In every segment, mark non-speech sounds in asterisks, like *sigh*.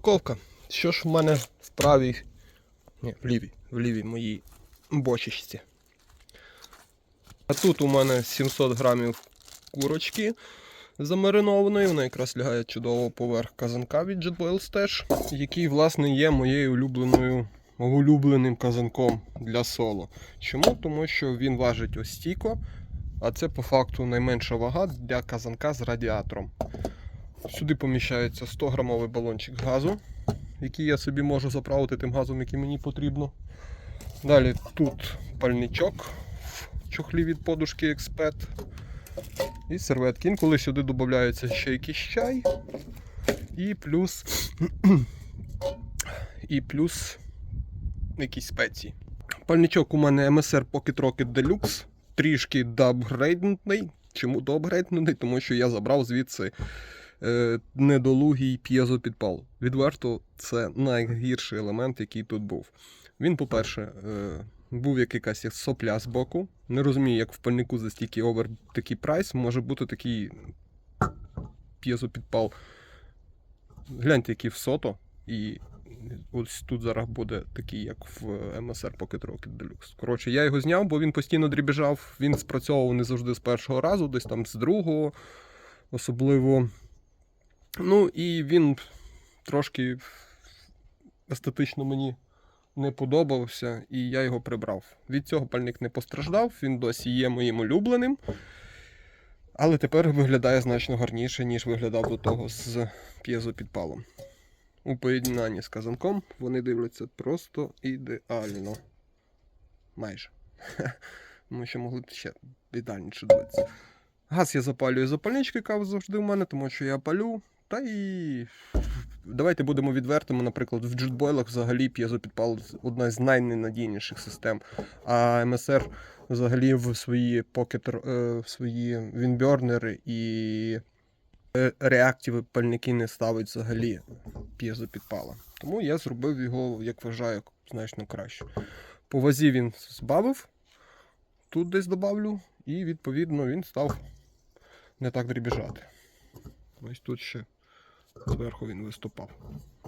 Упаковка. Що ж в мене в правій, ні, в лівій, в лівій моїй бочечці. А тут у мене 700 грамів курочки замаринованої. Вона якраз лягає чудово поверх казанка від JetBoils теж, який, власне, є моєю улюбленою, улюбленим казанком для соло. Чому? Тому що він важить ось стійко, а це по факту найменша вага для казанка з радіатором. Сюди поміщається 100 грамовий балончик газу, який я собі можу заправити тим газом, який мені потрібно. Далі тут пальничок в чохлі від подушки Expert і серветки. Інколи сюди додається ще якийсь чай. І плюс. *clears throat* і плюс якісь спеції. Пальничок у мене MSR Pocket Rocket Deluxe, трішки доапгрейднутий. Чому доапгрейднутий? Тому що я забрав звідси е, недолугий п'єзопідпал. Відверто, це найгірший елемент, який тут був. Він, по-перше, е, був як якась сопля з боку. Не розумію, як в пальнику за стільки овер такий прайс може бути такий п'єзопідпал. Гляньте, який в сото. І ось тут зараз буде такий, як в MSR Pocket Rocket Deluxe. Коротше, я його зняв, бо він постійно дрібіжав, він спрацьовував не завжди з першого разу, десь там з другого, особливо. Ну, і він трошки естетично мені не подобався, і я його прибрав. Від цього пальник не постраждав, він досі є моїм улюбленим. Але тепер виглядає значно гарніше, ніж виглядав до того з п'єзопідпалом. У поєднанні з казанком вони дивляться просто ідеально. Майже. *laughs* Тому що могли ще ідеальніше дивитися. Газ я запалюю запальнички, яка завжди в мене, тому що я палю. Та і давайте будемо відвертими. Наприклад, в джетбойлах взагалі п'єзопідпал одна з найненадійніших систем. А МСР взагалі в свої покет, в свої вінбернери і е, реактиви пальники не ставить взагалі п'єзопідпала. Тому я зробив його, як вважаю, значно краще. По вазі він збавив, тут десь добавлю, і відповідно він став не так дрібіжати. Ось тут ще зверху він виступав.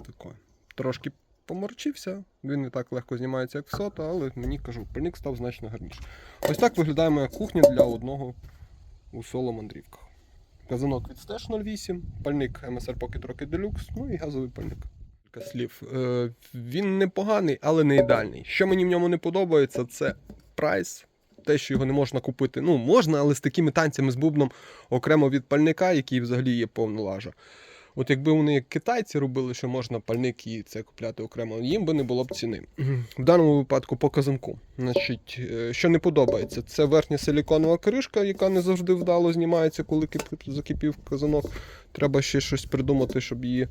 Такое. Трошки поморчився, він не так легко знімається, як в сота, але мені кажу, пальник став значно гарніше. Ось так виглядає моя кухня для одного у соло мандрівках. Казанок від Stash 08, пальник MSR Pocket Rocket Deluxe, ну і газовий пальник. Кілька слів. Е, він непоганий, але не ідеальний. Що мені в ньому не подобається, це прайс. Те, що його не можна купити. Ну, можна, але з такими танцями з бубном окремо від пальника, який взагалі є повна лажа. От якби вони як китайці робили, що можна пальник і це купляти окремо, їм би не було б ціни. В даному випадку по казанку. Значить, е, що не подобається, це верхня силіконова кришка, яка не завжди вдало знімається, коли кип- закипів казанок. Треба ще щось придумати, щоб її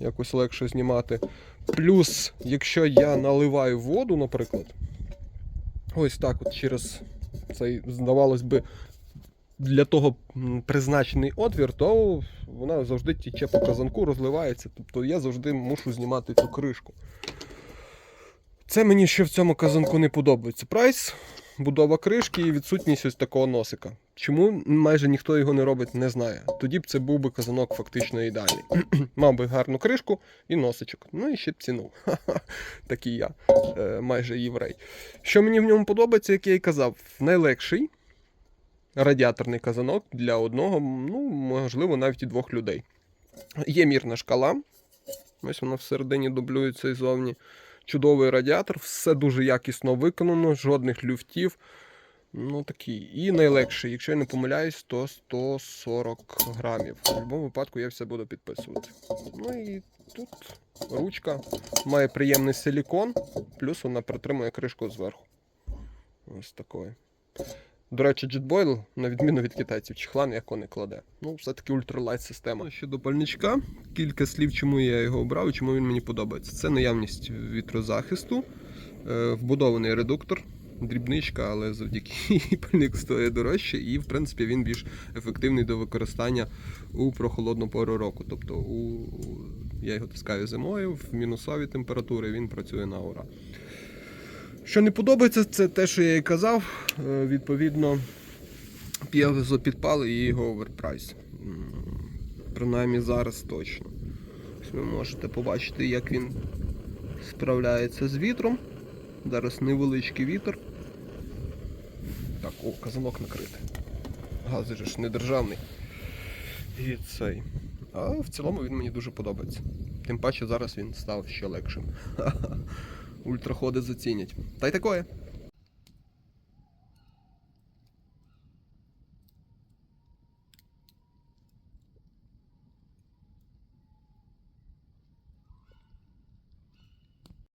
якось легше знімати. Плюс, якщо я наливаю воду, наприклад, ось так от через цей, здавалось би, для того призначений отвір, то вона завжди тіче по казанку, розливається. Тобто я завжди мушу знімати цю кришку. Це мені ще в цьому казанку не подобається. Прайс, будова кришки і відсутність ось такого носика. Чому майже ніхто його не робить, не знає. Тоді б це був би казанок фактично ідеальний. *clears throat* Мав би гарну кришку і носичок. Ну і ще б ціну. *laughs* Такий я, е, майже єврей. Що мені в ньому подобається, як я і казав, найлегший радіаторний казанок для одного, ну, можливо, навіть і двох людей. Є мірна шкала. Ось вона всередині дублюється і зовні. Чудовий радіатор, все дуже якісно виконано, жодних люфтів. Ну такий. І найлегший, якщо я не помиляюсь, то 140 грамів. В будь-якому випадку я все буду підписувати. Ну і тут ручка має приємний силікон, плюс вона притримує кришку зверху. Ось такої. До речі, JetBoil, на відміну від китайців, чехла ніяко не кладе. Ну, все-таки ультралайт система. Щодо пальничка, кілька слів, чому я його обрав і чому він мені подобається. Це наявність вітрозахисту, е, вбудований редуктор, дрібничка, але завдяки *laughs* пальник стоїть дорожче, і в принципі він більш ефективний до використання у прохолодну пору року. Тобто у... я його таскаю зимою, в мінусові температури він працює на ура. Що не подобається, це те, що я і казав. Е, Відповідно, п'єзопідпал і його оверпрайс. Принаймні зараз точно. Ви можете побачити, як він справляється з вітром. Зараз невеличкий вітер. Так, о, казанок накритий. Газ же ж не державний. І цей. А в цілому він мені дуже подобається. Тим паче зараз він став ще легшим. *laughs* Ультраходи зацінять. Та й такое.